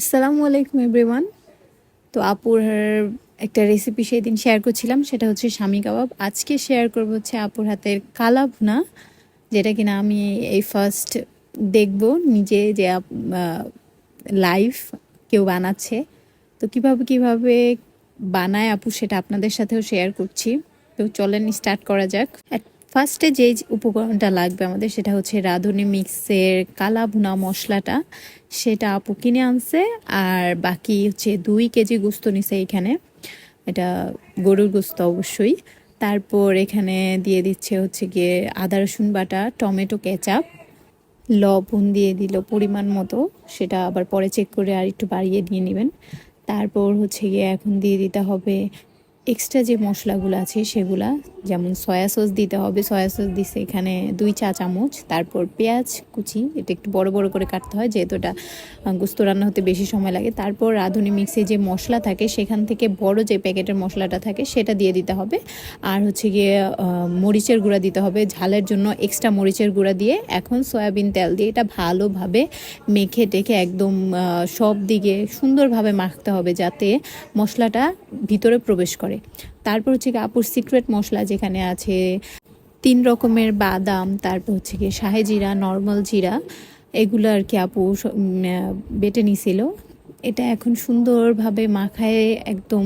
আসসালামু আলাইকুম এভরিওয়ান। তো আপুর একটা রেসিপি সেই দিন শেয়ার করছিলাম, সেটা হচ্ছে স্বামী কাবাব। আজকে শেয়ার করব হচ্ছে আপুর হাতের কালা ভুনা, যেটা কিনা আমি এই ফার্স্ট দেখব নিজে যে লাইভ কেউ বানাচ্ছে। তো কীভাবে কীভাবে বানায় আপু সেটা আপনাদের সাথেও শেয়ার করছি। তো চলেন স্টার্ট করা যাক। ফার্স্টে যে উপকরণটা লাগবে আমাদের সেটা হচ্ছে রাঁধুনি মিক্সের কালা ভুনা মশলাটা, সেটা আপু কিনে আনছে, আর বাকি হচ্ছে দুই কেজি গুস্ত নিছে এখানে। এটা গরুর গোস্ত অবশ্যই। তারপর এখানে দিয়ে দিচ্ছে হচ্ছে গিয়ে আদা, রসুন বাটা, টমেটো, কেচাপ, লবণ দিয়ে দিল পরিমাণ মতো। সেটা আবার পরে চেক করে আর একটু বাড়িয়ে দিয়ে নেবেন। তারপর হচ্ছে গিয়ে এখন দিয়ে দিতে হবে এক্সট্রা যে মশলাগুলো আছে সেগুলা, যেমন সয়া সস দিতে হবে সয়া সস দিছে এখানে দুই চা চামচ, তারপর পেঁয়াজ কুচি, এটা একটু বড় বড় করে কাটতে হয়, যেহেতু এটা গুস্ত রান্না হতে বেশি সময় লাগে, তারপর রাঁধুনি মিক্সে যে মশলা থাকে, সেখান থেকে বড় যে প্যাকেটের মশলাটা থাকে, সেটা দিয়ে দিতে হবে। আর হচ্ছে গিয়ে মরিচের গুঁড়া দিতে হবে, ঝালের জন্য এক্সট্রা মরিচের গুঁড়া দিয়ে। এখন সয়াবিন তেল দিয়ে এটা ভালোভাবে মেখে টেখে একদম সব দিকে সুন্দরভাবে মাখতে হবে, যাতে মশলাটা ভিতরে প্রবেশ করে। তারপর হচ্ছে কি আপুর সিক্রেট মশলা যেখানে আছে, তিন রকমের বাদাম, তারপর হচ্ছে কি শাহে জিরা নর্মাল জিরা, এগুলো আর কি আপু বেটে নিছিল। এটা এখন সুন্দরভাবে মাখায় একদম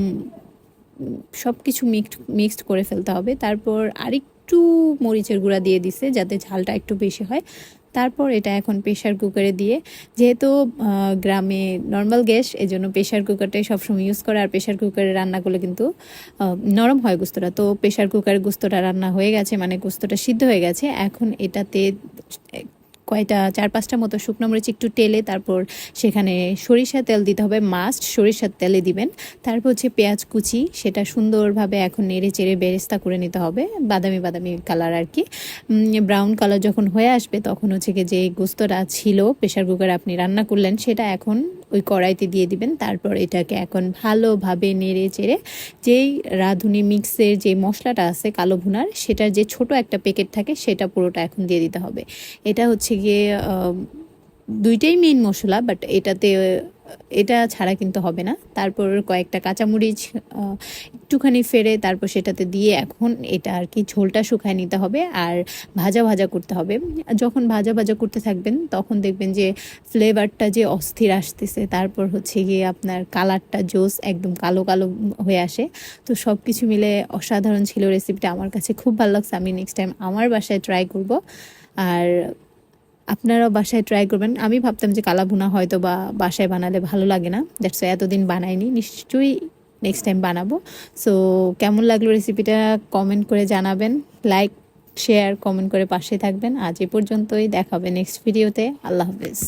সব কিছু মিক্সড মিক্সড করে ফেলতে হবে। তারপর আরেকটু মরিচের গুঁড়া দিয়ে দিছে যাতে ঝালটা একটু বেশি হয়। তারপর এটা এখন প্রেশার কুকারে দিয়ে, যেহেতু গ্রামে নর্মাল গ্যাস এই জন্য প্রেশার কুকারটাই সবসময় ইউজ করে, আর প্রেশার কুকারে রান্না করলে কিন্তু নরম হয় গুস্তটা। তো প্রেশার কুকারে গুস্তটা রান্না হয়ে গেছে মানে গুস্তটা সিদ্ধ হয়ে গেছে, এখন এটাতে কয়টা, চার পাঁচটা মতো শুকনো মরিচ একটু টেলে তারপর সেখানে সরিষা তেল দিতে হবে মাস্ট সরিষার তেলে দিবেন। তারপর হচ্ছে পেঁয়াজ কুচি, সেটা সুন্দরভাবে এখন নেড়ে চেড়ে বেরেস্তা করে নিতে হবে, বাদামি বাদামি কালার আর কি। ব্রাউন কালার যখন হয়ে আসবে তখন হচ্ছে যে গোস্তটা ছিল প্রেশার কুকারে আপনি রান্না করলেন, সেটা এখন ওই কড়াইতে দিয়ে দিবেন। তারপর এটাকে এখন ভালোভাবে নেড়ে চেড়ে যেই রাঁধুনি মিক্সের যে মশলাটা আছে কালো ভুনার, সেটার যে ছোট একটা প্যাকেট থাকে সেটা পুরোটা এখন দিয়ে দিতে হবে। এটা হচ্ছে গিয়ে দুইটাই মেন মশলা বাট এটাতে এটা ছাড়া কিন্তু হবে না। তারপর কয়েকটা কাঁচামরিচ একটুখানি ফেরে তারপর সেটাতে দিয়ে এখন এটা আর কি ঝোলটা শুকায় নিতে হবে আর ভাজা ভাজা করতে হবে। যখন ভাজা ভাজা করতে থাকবেন তখন দেখবেন যে ফ্লেভারটা যে অস্থির আসতেছে। তারপর হচ্ছে গিয়ে আপনার কালারটা জোস একদম কালো কালো হয়ে আসে। তো সব কিছু মিলে অসাধারণ ছিল রেসিপিটা আমার কাছে খুব ভালো লাগছে। আমি নেক্সট টাইম আমার বাসায় ট্রাই করব। আর আপনারাও বাসায় ট্রাই করবেন। আমি ভাবতাম যে কালা ভুনা হয়তো বা বাসায় বানালে ভালো লাগে না। দ্যাটস এতদিন বানাইনি। নিশ্চয়ই নেক্সট টাইম বানাবো। সো কেমন লাগল রেসিপিটা কমেন্ট করে জানাবেন। লাইক শেয়ার কমেন্ট করে পাশে থাকবেন। আজ এ পর্যন্তই। দেখাবে নেক্সট ভিডিওতে আল্লাহ হাফেজ।